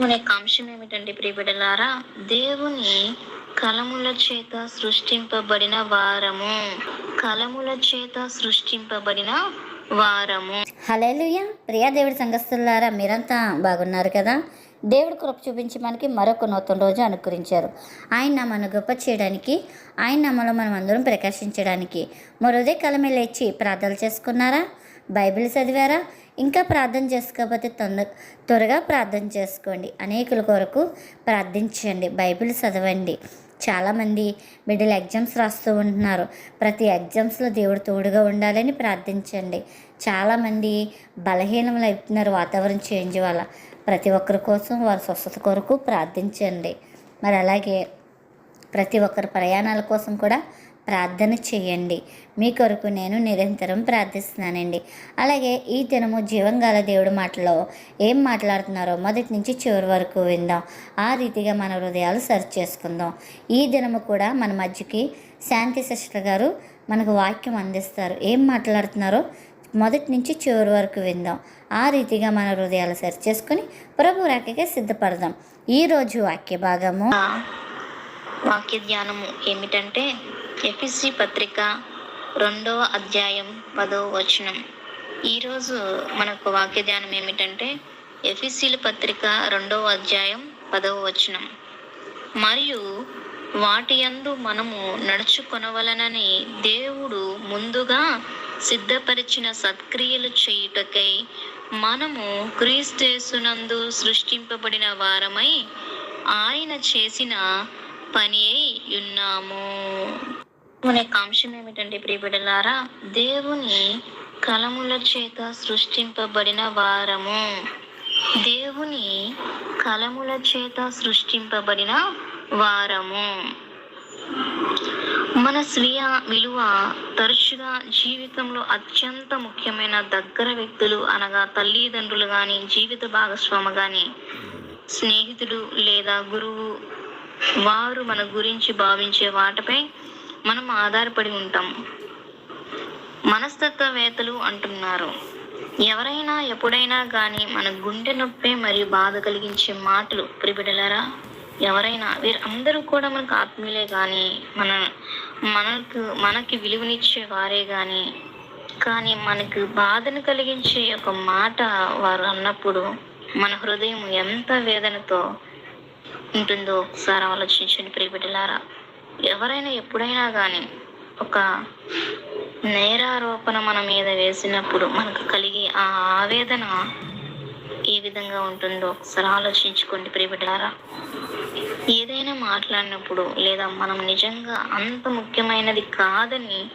మన యొక్క అంశం ఏమిటంటే ప్రియబిడలారా? దేవుని కలముల చేత సృష్టింపబడిన వారము. కలముల చేత సృష్టింపబడిన వారము. హలేలుయ ప్రియా దేవుడి సంఘస్థులారా మీరంతా బాగున్నారు కదా? దేవుడు కృప చూపించి మనకి మరొక నూతన రోజు అనుకరించారు. ఆయన నామను గొప్ప చేయడానికి ఆయన నామలో మనం అందరం ప్రకాశించడానికి. మరోదే కలమే లేచి ప్రార్థనలు చేసుకున్నారా? బైబిల్ చదివారా? ఇంకా ప్రార్థన చేసుకోకపోతే తొందర త్వరగా ప్రార్థన చేసుకోండి. అనేకుల కొరకు ప్రార్థించండి. బైబిల్ చదవండి. చాలామంది మిడిల్ ఎగ్జామ్స్ రాస్తూ ఉంటున్నారు. ప్రతి ఎగ్జామ్స్లో దేవుడు తోడుగా ఉండాలని ప్రార్థించండి. చాలామంది బలహీనములు అవుతున్నారు వాతావరణం చేంజ్ వల్ల. ప్రతి ఒక్కరి కోసం వారి స్వస్థత కొరకు ప్రార్థించండి. మరి అలాగే ప్రతి ఒక్కరి ప్రయాణాల కోసం కూడా ప్రార్థన చేయండి. మీ కొరకు నేను నిరంతరం ప్రార్థిస్తున్నానండి. అలాగే ఈ దినము జీవంగాల దేవుడి మాటలో ఏం మాట్లాడుతున్నారో మొదటి నుంచి చివరి వరకు విందాం. ఆ రీతిగా మన హృదయాలు సరి చేసుకుందాం. ఈ దినము కూడా మన మధ్యకి శాంతి సిస్టర్ గారు మనకు వాక్యం అందిస్తారు. ఏం మాట్లాడుతున్నారో మొదటి నుంచి చివరి వరకు విందాం. ఆ రీతిగా మన హృదయాలు సరి చేసుకుని ప్రభు రాకగా సిద్ధపడదాం. ఈరోజు వాక్య భాగము వాక్య ధ్యానము ఏమిటంటే ఎఫిసి పత్రిక రెండవ అధ్యాయం పదవ వచనం. ఈరోజు మనకు వాక్య ధ్యానం ఏమిటంటే ఎఫిసిల పత్రిక రెండవ అధ్యాయం పదవ వచనం. మరియు వాటి యందు మనము నడుచుకొనవలనని దేవుడు ముందుగా సిద్ధపరిచిన సత్క్రియలు చేయుటకై మనము క్రీస్తునందు సృష్టింపబడిన వారమై ఆయన చేసిన పని అయి ఉన్నాము. మన యొక్క అంశం ఏమిటంటే ప్రియబిడలారా దేవుని కలముల చేత సృష్టింపబడిన వారము. దేవుని కలముల చేత సృష్టింపబడిన వారము. మన స్వీయ విలువ తరచుగా జీవితంలో అత్యంత ముఖ్యమైన దగ్గర వ్యక్తులు అనగా తల్లిదండ్రులు కానీ జీవిత భాగస్వామి కానీ స్నేహితుడు లేదా గురువు వారు మన గురించి భావించే వాటిపై మనం ఆధారపడి ఉంటాం. మనస్తత్వవేత్తలు అంటున్నారు. ఎవరైనా ఎప్పుడైనా కానీ మన గుండె నొప్పి మరియు బాధ కలిగించే మాటలు ప్రిబిడలరా ఎవరైనా వీరందరూ కూడా మనకు ఆత్మీయులే కానీ మన మనకు మనకి విలువనిచ్చే వారే కానీ కానీ మనకు బాధను కలిగించే ఒక మాట వారు అన్నప్పుడు మన హృదయం ఎంత వేదనతో ఉంటుందో ఒకసారి ఆలోచించండి ప్రియబిడ్డలారా ఎవరైనా ఎప్పుడైనా కానీ ఒక నేరారోపణ మన మీద వేసినప్పుడు మనకు కలిగే ఆ ఆవేదన ఏ విధంగా ఉంటుందో ఒకసారి ఆలోచించుకోండి ప్రియబిడ్డారా. ఏదైనా మాట్లాడినప్పుడు లేదా మనం నిజంగా అంత ముఖ్యమైనది కాదని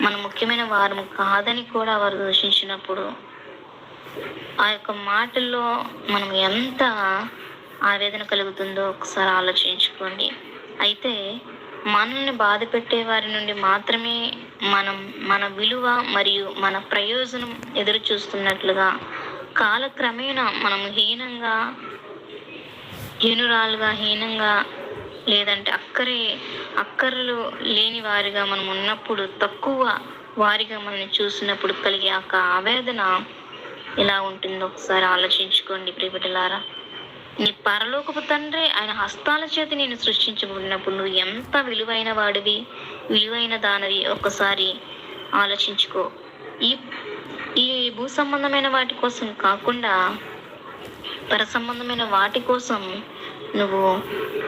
మన ముఖ్యమైన వారు కాదని కూడా వారు దూషించినప్పుడు ఆ యొక్క మాటల్లో మనం ఎంత ఆవేదన కలుగుతుందో ఒకసారి ఆలోచించుకోండి. అయితే మనల్ని బాధ పెట్టే వారి నుండి మాత్రమే మనం మన విలువ మరియు మన ప్రయోజనం ఎదురు చూస్తున్నట్లుగా కాలక్రమేణా మనం హీనంగా హీనురాలుగా హీనంగా లేదంటే అక్కరే అక్కర్లు లేని వారిగా మనం ఉన్నప్పుడు తక్కువ వారిగా మనల్ని చూసినప్పుడు కలిగే ఆ ఆవేదన ఎలా ఉంటుందో ఒకసారి ఆలోచించుకోండి ప్రియబిడ్డలారా నీ పరలోకపు తండ్రి ఆయన హస్తాల చేత నేను సృష్టించబడినప్పుడు నువ్వు ఎంత విలువైన వాడివి? విలువైన దానివి ఒక్కసారి ఆలోచించుకో. ఈ ఈ భూ సంబంధమైన వాటి కోసం కాకుండా పర సంబంధమైన వాటి కోసం నువ్వు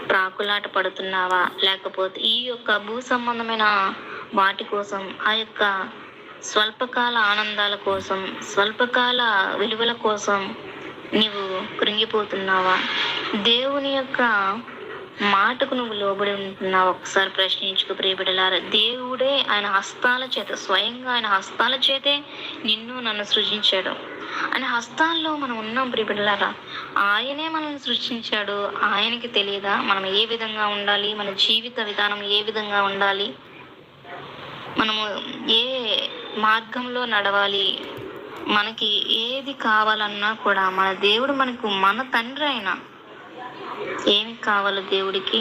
ప్రాకులాట పడుతున్నావా? లేకపోతే ఈ యొక్క భూ సంబంధమైన వాటి కోసం ఆ యొక్క స్వల్పకాల ఆనందాల కోసం స్వల్పకాల విలువల కోసం నీవు కృంగిపోతున్నావా? దేవుని యొక్క మాటకు నువ్వు లోబడి ఉంటున్నావు? ఒకసారి ప్రశ్నించుకు ప్రియబిడలారా దేవుడే ఆయన హస్తాల చేత స్వయంగా ఆయన హస్తాల చేతే నిన్ను నన్ను సృజించాడు. ఆయన హస్తాల్లో మనం ఉన్నాం ప్రియబిడలారా ఆయనే మనల్ని సృష్టించాడు. ఆయనకి తెలియదా? మనం ఏ విధంగా ఉండాలి? మన జీవిత విధానం ఏ విధంగా ఉండాలి? మనము ఏ మార్గంలో నడవాలి? మనకి ఏది కావాలన్నా కూడా మన దేవుడు మనకు మన తండ్రి అయినా ఏమి కావాలి దేవుడికి?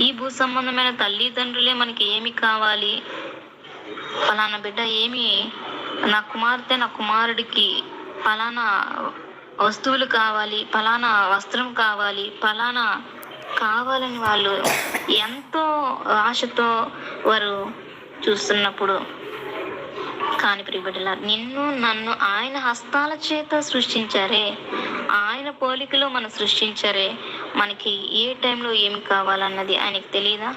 ఈ భూ సంబంధమైన తల్లిదండ్రులే మనకి ఏమి కావాలి? ఫలానా బిడ్డ ఏమి నా కుమార్తె నా కుమారుడికి ఫలానా వస్తువులు కావాలి ఫలానా వస్త్రం కావాలి ఫలానా కావాలని వాళ్ళు ఎంతో ఆశతో వారు చూస్తున్నప్పుడు కాని ప్రిబిడ్డల నిన్ను నన్ను ఆయన హస్తాల చేత సృష్టించారే. ఆయన పోలికలో మనం సృష్టించారే. మనకి ఏ టైంలో ఏమి కావాలన్నది ఆయనకి తెలియదా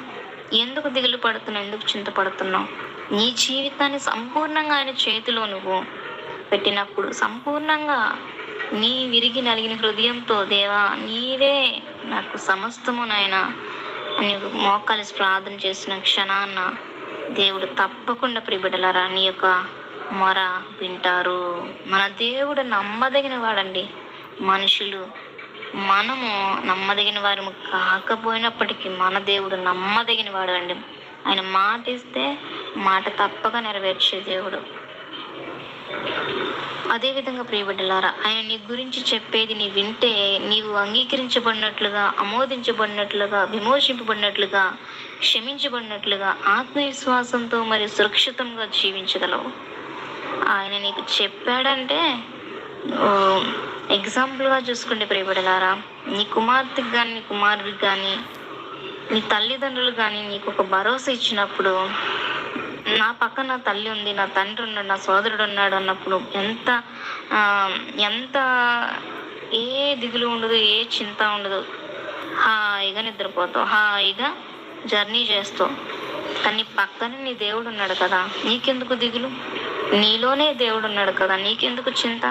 ఎందుకు దిగులు పడుతున్నావు? ఎందుకు చింతపడుతున్నావు నీ జీవితాన్ని సంపూర్ణంగా ఆయన చేతిలో నువ్వు పెట్టినప్పుడు సంపూర్ణంగా నీ విరిగి నలిగిన హృదయంతో దేవా నీవే నాకు సమస్తము నాయన అని మోకాలిసి ప్రార్థన చేసిన క్షణాన్న దేవుడు తప్పకుండా ప్రిబిడలరా నీ యొక్క మొర వింటారు. మన దేవుడు నమ్మదగిన వాడండి. మనుషులు మనము నమ్మదగిన వారు కాకపోయినప్పటికీ మన దేవుడు నమ్మదగిన వాడు అండి ఆయన మాట ఇస్తే మాట తప్పక నెరవేర్చే దేవుడు. అదేవిధంగా ప్రియబిడ్డలారా ఆయన నీ గురించి చెప్పేది నీ వింటే నీవు అంగీకరించబడినట్లుగా ఆమోదించబడినట్లుగా విమోచింపబడినట్లుగా క్షమించబడినట్లుగా ఆత్మవిశ్వాసంతో మరి సురక్షితంగా జీవించగలవు. ఆయన నీకు చెప్పాడంటే ఎగ్జాంపుల్గా చూసుకుంటే ప్రియపడలారా. నీ కుమార్తెకి కానీ నీ కుమారుడికి కానీ నీ తల్లిదండ్రులు కానీ నీకు ఒక భరోసా ఇచ్చినప్పుడు నా పక్కన నా తల్లి ఉంది నా తండ్రి ఉన్నాడు నా సోదరుడు ఉన్నాడు అన్నప్పుడు ఎంత ఎంత ఏ దిగులు ఉండదు ఏ చింత ఉండదు. హాయిగా నిద్రపోతావు హాయిగా జర్నీ చేస్తావు. కానీ పక్కన నీ దేవుడు ఉన్నాడు కదా నీకెందుకు దిగులు? నీలోనే దేవుడు ఉన్నాడు కదా నీకెందుకు చింత?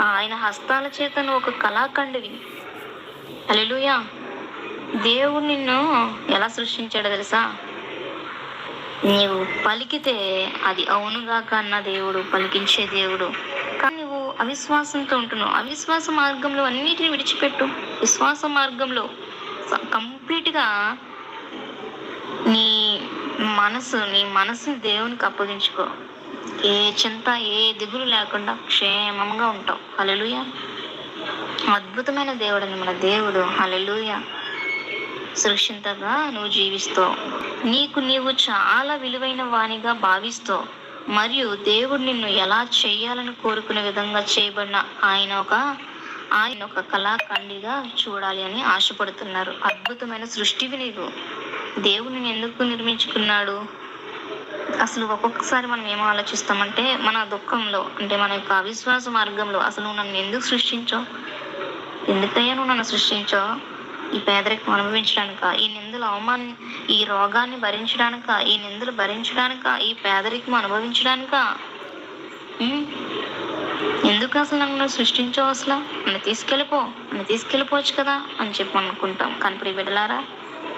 ఆయన హస్తాల చేత నువ్వు ఒక కళాఖండివి. అలెలుయా దేవుడు నిన్ను ఎలా సృష్టించాడో తెలుసా? నీవు పలికితే అది అవునుగా కన్న దేవుడు పలికించే దేవుడు. కానీ నువ్వు అవిశ్వాసంతో ఉంటున్నావు. అవిశ్వాస మార్గంలో అన్నిటిని విడిచిపెట్టు. విశ్వాస మార్గంలో స- కంప్లీట్గా మనసు నీ మనసుని దేవునికి అప్పగించుకో. ఏ చింత ఏ దిగులు లేకుండా క్షేమంగా ఉంటావు. హలలుయ అద్భుతమైన దేవుడు మన దేవుడు హలలుయ సురక్షితంగా నువ్వు జీవిస్తావు. నీకు నీవు చాలా విలువైన వానిగా భావిస్తావు. మరియు దేవుడు నిన్ను ఎలా చేయాలని కోరుకునే విధంగా చేయబడిన ఆయన ఒక ఆయన ఒక కళాఖండిగా చూడాలి అని ఆశపడుతున్నారు. అద్భుతమైన సృష్టివి నీవు. దేవుని ఎందుకు నిర్మించుకున్నాడు? అసలు ఒక్కొక్కసారి మనం ఏం ఆలోచిస్తామంటే మన దుఃఖంలో అంటే మన యొక్క అవిశ్వాస మార్గంలో అసలు నువ్వు నన్ను ఎందుకు సృష్టించావు? ఎందుకయ్యా నువ్వు నన్ను సృష్టించావు? ఈ పేదరికం అనుభవించడానిక? ఈ నిందలు అవమాన ఈ రోగాన్ని భరించడానిక? ఈ నిందలు భరించడానిక? ఈ పేదరికం అనుభవించడానిక? ఎందుకు అసలు నన్ను నువ్వు సృష్టించావు అసలు? నన్ను తీసుకెళ్ళిపో నన్ను తీసుకెళ్ళిపోవచ్చు కదా అని చెప్పి అనుకుంటాం. కానీ ప్రియ బిడ్డలారా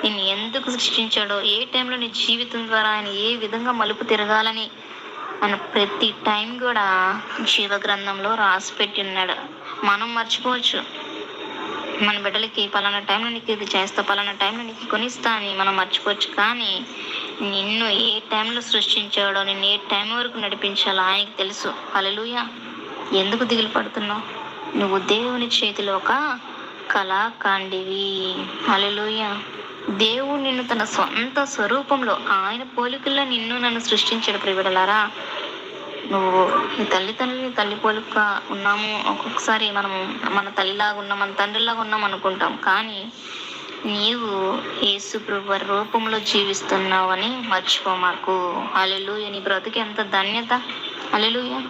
నిన్ను ఎందుకు సృష్టించాడో ఏ టైంలో నీ జీవితం ద్వారా ఆయన ఏ విధంగా మలుపు తిరగాలని ఆయన ప్రతి టైం కూడా జీవ గ్రంథంలో రాసి పెట్టి ఉన్నాడు మనం మర్చిపోవచ్చు. మన బిడ్డలకి పలానా టైంలో నీకు ఇది చేస్తా పలానా టైంలో నీకు కొనిస్తా అని మనం మర్చిపోవచ్చు. కానీ నిన్ను ఏ టైంలో సృష్టించాడో నిన్ను ఏ టైం వరకు నడిపించాలో ఆయనకి తెలుసు. అలలుయ ఎందుకు దిగులు పడుతున్నావు? నువ్వు దేవుని చేతిలో ఒక కళాకాండివి. అలలుయ దేవుడు నిన్ను తన సొంత స్వరూపంలో ఆయన పోలికల్లో నిన్ను నన్ను సృష్టించాడు ప్రియుడలారా. నువ్వు నీ తల్లిదండ్రులు నీ తల్లి పోలిక ఉన్నాము. ఒక్కొక్కసారి మనం మన తల్లిలాగా ఉన్నాం మన తండ్రిలాగా ఉన్నాం అనుకుంటాం. కానీ నీవు యేసు ప్రభు రూపంలో జీవిస్తున్నావని మర్చిపో మాకు. అలెలుయ నీ బ్రతుకు ఎంత ధన్యత. అలెలుయ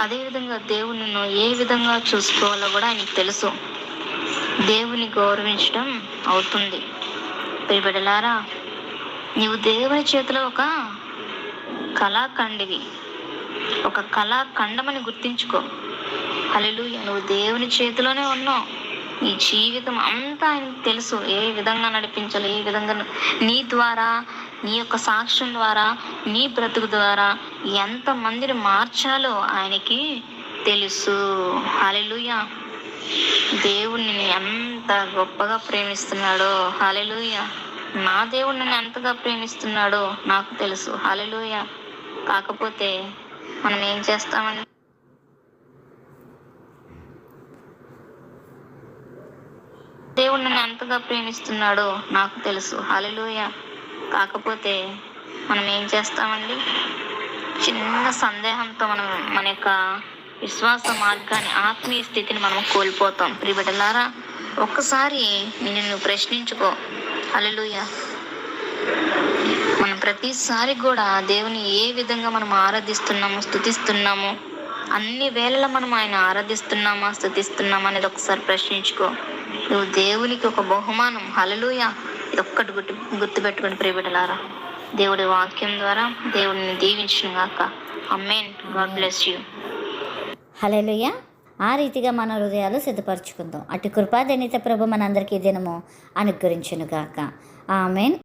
అదేవిధంగా దేవుడు నిన్ను ఏ విధంగా చూసుకోవాలో కూడా ఆయనకు తెలుసు. దేవుని గౌరవించడం అవుతుంది. ప్రియబిడలారా నీవు దేవుని చేతిలో ఒక కళాఖండివి. ఒక కళాఖండమని గుర్తించుకో. హల్లెలూయా నువ్వు దేవుని చేతిలోనే ఉన్నావు. నీ జీవితం అంతా ఆయనకు తెలుసు. ఏ విధంగా నడిపించాలి ఏ విధంగా నీ ద్వారా నీ యొక్క సాక్ష్యం ద్వారా నీ బ్రతుకు ద్వారా ఎంత మందిని మార్చాలో ఆయనకి తెలుసు. హాలెలుయా దేవుడు నిన్ను ఎంత గొప్పగా ప్రేమిస్తున్నాడో. హాలెలుయ నా దేవుడు నన్ను ఎంతగా ప్రేమిస్తున్నాడో నాకు తెలుసు. హాలెలుయ కాకపోతే మనం ఏం చేస్తామండి? దేవుడు నన్ను ఎంతగా ప్రేమిస్తున్నాడో నాకు తెలుసు. హాలెలుయ కాకపోతే మనం ఏం చేస్తామండి? చిన్న సందేహంతో మనం మన యొక్క విశ్వాస మార్గాన్ని ఆత్మీయ స్థితిని మనం కోల్పోతాం. ప్రిబిడలారా ఒక్కసారి నిన్ను ప్రశ్నించుకో. అలలుయ మనం ప్రతిసారి కూడా దేవుని ఏ విధంగా మనం ఆరాధిస్తున్నాము స్థుతిస్తున్నాము అన్ని వేళలా మనం ఆయన ఆరాధిస్తున్నామా స్థుతిస్తున్నామా అనేది ఒకసారి ప్రశ్నించుకో. నువ్వు దేవునికి ఒక బహుమానం. హలలుయ ఇది ఒక్కటి గుర్తు గుర్తుపెట్టుకుని ప్రియబిడలారా దేవుడి వాక్యం ద్వారా దేవుడిని దీవించిన గాక. Amen God bless you. Hallelujah ఆ రీతిగా మన హృదయాలు సిద్ధపరచుకుందాం. అటు కృపాదనిత ప్రభు మనందరికీ దినము అనుగ్రహించునుగాక. ఆమెన్.